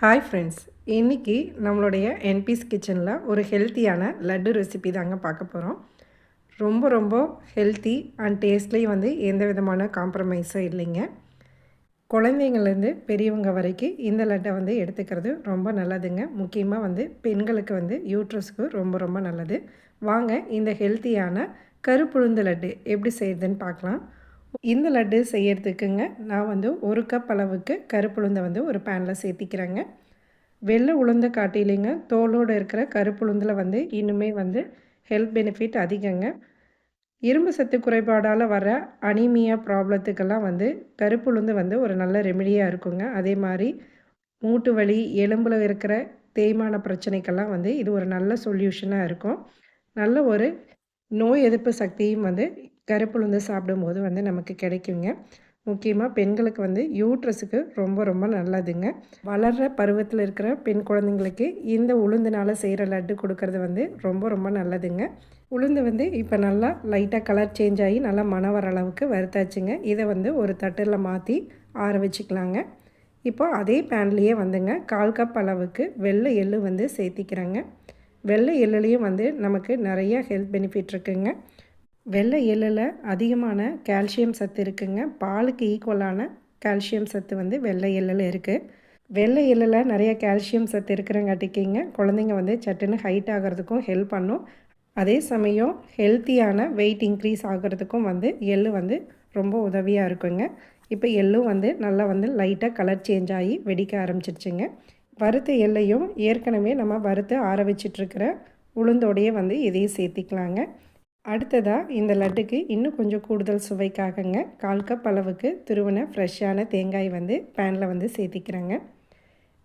Hi friends இன்றைக்கி நம்மளுடைய என்பிஸ் கிச்சனில் ஒரு ஹெல்த்தியான லட்டு ரெசிபி தாங்க பார்க்க போகிறோம் ரொம்ப ரொம்ப ஹெல்த்தி அண்ட் டேஸ்ட்லேயும் வந்து எந்த விதமான காம்ப்ரமைஸும் இல்லைங்க. குழந்தைங்கள்லேருந்து பெரியவங்க வரைக்கும் இந்த லட்டை வந்து எடுத்துக்கிறது ரொம்ப நல்லதுங்க. முக்கியமாக வந்து பெண்களுக்கு வந்து யூட்ரஸ்க்கு ரொம்ப ரொம்ப நல்லது. வாங்க இந்த ஹெல்த்தியான கருப்புழுந்து லட்டு எப்படி செய்யுதுன்னு பார்க்கலாம். இந்த லட்டு செய்யறதுக்குங்க நான் வந்து ஒரு கப் அளவுக்கு கருப்புளுந்தை வந்து ஒரு பேனில் சேர்த்திக்கிறேங்க. வெள்ளை உளுந்த காட்டிலேங்க தோலோடு இருக்கிற கருப்புளுந்தில் வந்து இன்னுமே வந்து ஹெல்த் பெனிஃபிட் அதிகங்க. இரும்பு சத்து குறைபாடால் வர அனிமியா ப்ராப்ளத்துக்கெல்லாம் வந்து கருப்புளுந்து வந்து ஒரு நல்ல ரெமெடியாக இருக்குங்க. அதே மாதிரி மூட்டு வலி எலும்பில் இருக்கிற தேய்மான பிரச்சனைக்கெல்லாம் வந்து இது ஒரு நல்ல சொல்யூஷனாக இருக்கும். நல்ல ஒரு நோய் எதிர்ப்பு சக்தியும் வந்து கருப்புளுந்து சாப்பிடும்போது வந்து நமக்கு கிடைக்குங்க. முக்கியமாக பெண்களுக்கு வந்து யூட்ரஸுக்கு ரொம்ப ரொம்ப நல்லதுங்க. வளர்கிற பருவத்தில் இருக்கிற பெண் குழந்தைங்களுக்கு இந்த உளுந்துனால் செய்கிற லட்டு கொடுக்கறது வந்து ரொம்ப ரொம்ப நல்லதுங்க. உளுந்து வந்து இப்போ நல்லா லைட்டாக கலர் சேஞ்ச் ஆகி நல்லா மன வர அளவுக்கு வறுத்தாச்சுங்க. இதை வந்து ஒரு தட்டில் மாற்றி ஆற வச்சுக்கலாங்க. இப்போ அதே பேன்லேயே வந்துங்க கால் கப் அளவுக்கு வெள்ளை எள்ளு வந்து சேர்த்திக்கிறேங்க. வெள்ளை எள்ளுலேயும் வந்து நமக்கு நிறைய ஹெல்த் பெனிஃபிட் இருக்குங்க. வெள்ளை எள்ளில் அதிகமான கால்சியம் சத்து இருக்குங்க. பாலுக்கு ஈக்குவலான கால்சியம் சத்து வந்து வெள்ளை எள்ளில் இருக்குது வெள்ளை எள்ளில் நிறைய கால்சியம் சத்து இருக்கிறங்காட்டிக்கிங்க குழந்தைங்க வந்து சட்டுன்னு ஹைட் ஆகிறதுக்கும் ஹெல்ப் பண்ணும். அதே சமயம் ஹெல்த்தியான வெயிட் இன்க்ரீஸ் ஆகிறதுக்கும் வந்து எள்ளு வந்து ரொம்ப உதவியாக இருக்குங்க. இப்போ எள்ளும் வந்து நல்லா வந்து லைட்டாக கலர் சேஞ்ச் ஆகி வெடிக்க ஆரம்பிச்சிருச்சுங்க. வறுத்த எல்லையும் ஏற்கனவே நம்ம வறுத்து ஆற வச்சிட்ருக்கிற உளுந்தோடையே வந்து இதையும் சேர்த்திக்கலாங்க. அடுத்ததாக இந்த லட்டுக்கு இன்னும் கொஞ்சம் கூடுதல் சுவைக்காகங்க கால் கப் அளவுக்கு துருவன ஃப்ரெஷ்ஷான தேங்காய் வந்து பேனில் வந்து சேர்த்திக்கிறேங்க.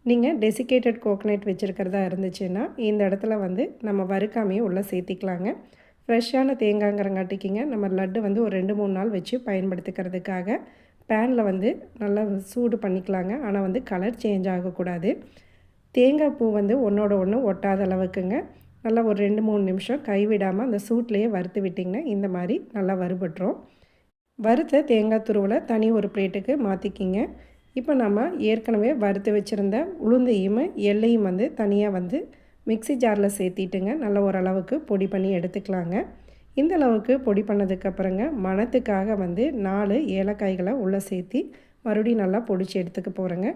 நீங்கள் டெசிகேட்டட் கோகனட் வச்சுருக்கிறதா இருந்துச்சுன்னா இந்த இடத்துல வந்து நம்ம வறுக்காமையே உள்ளே சேர்த்திக்கலாங்க. ஃப்ரெஷ்ஷான தேங்காய்ங்கிறங்காட்டிக்கிங்க நம்ம லட்டு வந்து ஒரு ரெண்டு மூணு நாள் வச்சு பயன்படுத்திக்கிறதுக்காக பேனில் வந்து நல்லா சூடு பண்ணிக்கலாங்க. ஆனால் வந்து கலர் சேஞ்ச் ஆகக்கூடாது. தேங்காய் பூ வந்து ஒன்றோட ஒன்று ஒட்டாத அளவுக்குங்க. நல்லா ஒரு ரெண்டு மூணு நிமிஷம் கைவிடாமல் அந்த சூட்லேயே வறுத்து விட்டிங்கன்னா இந்த மாதிரி நல்லா வறுபட்டுரும். வறுத்த தேங்காய் துருவில் தனி ஒரு பிளேட்டுக்கு மாற்றிக்கிங்க இப்போ நம்ம ஏற்கனவே வறுத்து வச்சுருந்த உளுந்தையும் எல்லையும் வந்து தனியாக வந்து மிக்சி ஜாரில் சேர்த்திட்டுங்க. நல்ல ஓரளவுக்கு பொடி பண்ணி எடுத்துக்கலாங்க. இந்த அளவுக்கு பொடி பண்ணதுக்கப்புறங்க மணத்துக்காக வந்து நாலு ஏலக்காய்களை உள்ளே சேர்த்தி மறுபடியும் நல்லா பொடிச்சு எடுத்துக்க போகிறேங்க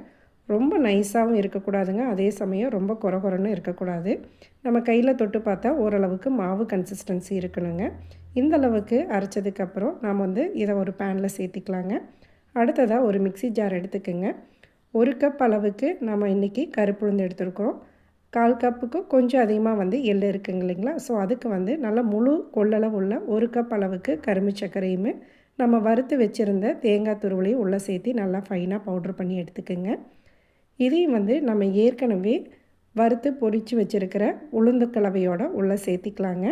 ரொம்ப நைஸாகவும் இருக்கக்கூடாதுங்க. அதே சமயம் ரொம்ப குறகுறன்னு இருக்கக்கூடாது. நம்ம கையில் தொட்டு பார்த்தா ஓரளவுக்கு மாவு கன்சிஸ்டன்சி இருக்கணுங்க. இந்த அளவுக்கு அரைச்சதுக்கப்புறம் நாம் வந்து இதை ஒரு பேனில் சேர்த்திக்கலாங்க. அடுத்ததாக ஒரு மிக்சி ஜார் எடுத்துக்கோங்க. ஒரு கப் அளவுக்கு நம்ம இன்றைக்கி கருப்புழுந்து எடுத்துருக்கோம் கால் கப்புக்கு கொஞ்சம் அதிகமாக வந்து எள்ளு இருக்குங்க இல்லைங்களா? ஸோ அதுக்கு வந்து நல்லா முழு கொள்ளளவு உள்ள ஒரு கப் அளவுக்கு கரும்பு சர்க்கரையுமே நம்ம வறுத்து வச்சுருந்த தேங்காய் துருவலையும் உள்ளே சேர்த்து நல்லா ஃபைனாக பவுட்ரு பண்ணி எடுத்துக்கோங்க. இதையும் வந்து நம்ம ஏற்கனவே வறுத்து பொறிச்சு வச்சுருக்கிற உளுந்து கலவையோடு உள்ளே சேர்த்திக்கலாங்க.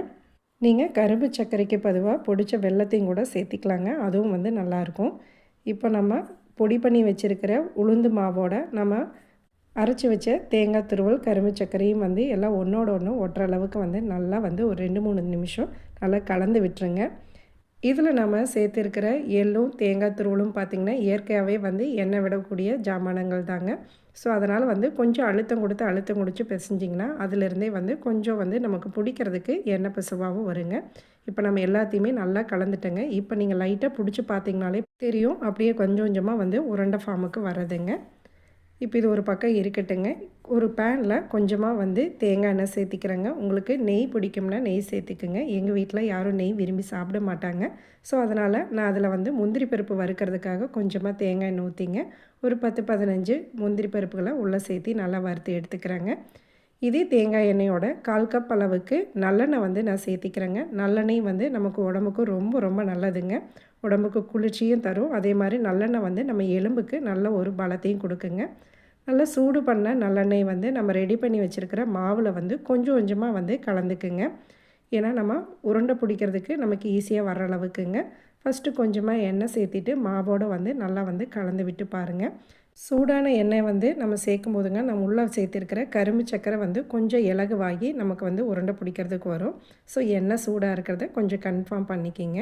நீங்கள் கரும்பு சர்க்கரைக்கு பதுவாக பொடிச்ச வெள்ளத்தையும் கூட சேர்த்திக்கலாங்க. அதுவும் வந்து நல்லாயிருக்கும். இப்போ நம்ம பொடி பண்ணி வச்சுருக்கிற உளுந்து மாவோட நம்ம அரைச்சி வச்ச தேங்காய் துருவல் கரும்பு சர்க்கரையும் வந்து எல்லாம் ஒன்றோட ஒன்று ஒட்டுற அளவுக்கு வந்து நல்லா வந்து ஒரு ரெண்டு மூணு நிமிஷம் நல்லா கலந்து விட்டுருங்க. இதில் நம்ம சேர்த்துருக்கிற எள்ளும் தேங்காய் துருவலும் பார்த்திங்கன்னா இயற்கையாகவே வந்து எண்ணெய் விடக்கூடிய ஜாமானங்கள் தாங்க. ஸோ அதனால் வந்து கொஞ்சம் அழுத்தம் கொடுத்து அழுத்தம் குடிச்சு பிசைஞ்சிங்கன்னா அதிலிருந்தே வந்து கொஞ்சம் வந்து நமக்கு பிடிக்கிறதுக்கு எண்ணெய் பிசுவாகவும் வருங்க. இப்போ நம்ம எல்லாத்தையுமே நல்லா கலந்துட்டோங்க. இப்போ நீங்கள் லைட்டாக பிடிச்சி பார்த்தீங்கனாலே தெரியும். அப்படியே கொஞ்சம் கொஞ்சமாக வந்து உருண்டை ஃபார்முக்கு வர்றதுங்க. இப்போ இது ஒரு பக்கம் இருக்கட்டுங்க. ஒரு பேனில் கொஞ்சமாக வந்து தேங்காய் எண்ணெய் சேர்த்திக்கிறேங்க. உங்களுக்கு நெய் பிடிக்கும்னா நெய் சேர்த்துக்குங்க. எங்கள் வீட்டில் யாரும் நெய் விரும்பி சாப்பிட மாட்டாங்க. ஸோ அதனால் நான் அதில் வந்து முந்திரி பருப்பு வறுக்கிறதுக்காக கொஞ்சமாக தேங்காய் எண்ணெய் ஊற்றிங்க ஒரு பத்து பதினஞ்சு முந்திரி பருப்புகளை உள்ளே சேர்த்து நல்லா வறுத்து எடுத்துக்கிறேங்க. இதே தேங்காய் எண்ணெயோட கால் கப் அளவுக்கு நல்லெண்ணெய் வந்து நான் சேர்த்திக்கிறேங்க. நல்லெண்ணெய் வந்து நமக்கு உடம்புக்கு ரொம்ப ரொம்ப நல்லதுங்க. உடம்புக்கு குளிர்ச்சியும் தரும். அதே மாதிரி நல்லெண்ணெய் வந்து நம்ம எலும்புக்கு நல்ல ஒரு பலத்தையும் கொடுக்குங்க. நல்லா சூடு பண்ண நல்லெண்ணெய் வந்து நம்ம ரெடி பண்ணி வச்சுருக்கிற மாவில் வந்து கொஞ்சம் கொஞ்சமாக வந்து கலந்துக்குங்க. ஏன்னா நம்ம உருண்டை பிடிக்கிறதுக்கு நமக்கு ஈஸியாக வர அளவுக்குங்க. ஃபஸ்ட்டு கொஞ்சமாக எண்ணெய் சேர்த்திட்டு மாவோடு வந்து நல்லா வந்து கலந்து விட்டு பாருங்கள் சூடான எண்ணெய் வந்து நம்ம சேர்க்கும் போதுங்க நம்ம உள்ளே சேர்த்துருக்கிற கரும்பு சக்கரை வந்து கொஞ்சம் இலகுவாகி நமக்கு வந்து உருண்டை பிடிக்கிறதுக்கு வரும். ஸோ எண்ணெய் சூடாக இருக்கிறத கொஞ்சம் கன்ஃபார்ம் பண்ணிக்கிங்க.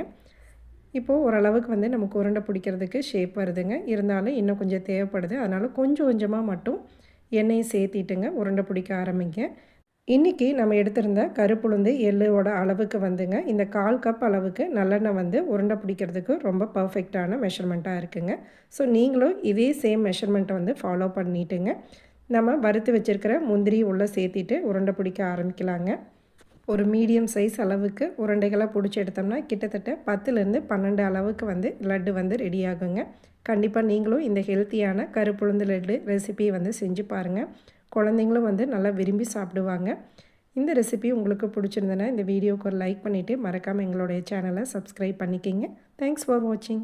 இப்போது ஓரளவுக்கு வந்து நமக்கு உருண்டை பிடிக்கிறதுக்கு ஷேப் வருதுங்க. இருந்தாலும் இன்னும் கொஞ்சம் தேவைப்படுது. அதனால் கொஞ்சம் கொஞ்சமாக மட்டும் எண்ணெயை சேர்த்திட்டுங்க உருண்டை பிடிக்க ஆரம்பிங்க. இன்றைக்கி நம்ம எடுத்திருந்த கருப்புளுந்து எள்ளோட அளவுக்கு வந்துங்க. இந்த கால் கப் அளவுக்கு நல்லெண்ணெய் வந்து உருண்டை பிடிக்கிறதுக்கு ரொம்ப பர்ஃபெக்டான மெஷர்மெண்ட்டாக இருக்குங்க. ஸோ நீங்களும் இதே சேம் மெஷர்மெண்ட்டை வந்து ஃபாலோ பண்ணிட்டுங்க. நம்ம வறுத்து வச்சுருக்கிற முந்திரி உள்ளே சேர்த்திட்டு உருண்டை பிடிக்க ஆரம்பிக்கலாங்க. ஒரு மீடியம் சைஸ் அளவுக்கு உருண்டைகளாக பிடிச்சி எடுத்தோம்னா கிட்டத்தட்ட பத்துலேருந்து பன்னெண்டு அளவுக்கு வந்து லட்டு வந்து ரெடி ஆகுங்க. கண்டிப்பாக நீங்களும் இந்த ஹெல்த்தியான கருப்புளுந்து லட்டு ரெசிபியை வந்து செஞ்சு பாருங்கள் குழந்தைங்களும் வந்து நல்லா விரும்பி சாப்பிடுவாங்க. இந்த ரெசிபி உங்களுக்கு பிடிச்சிருந்தனா இந்த வீடியோக்கு ஒரு லைக் பண்ணிவிட்டு மறக்காமல் எங்களுடைய சேனலை சப்ஸ்கிரைப் பண்ணிக்கிங்க. தேங்க்ஸ் ஃபார் வாட்சிங்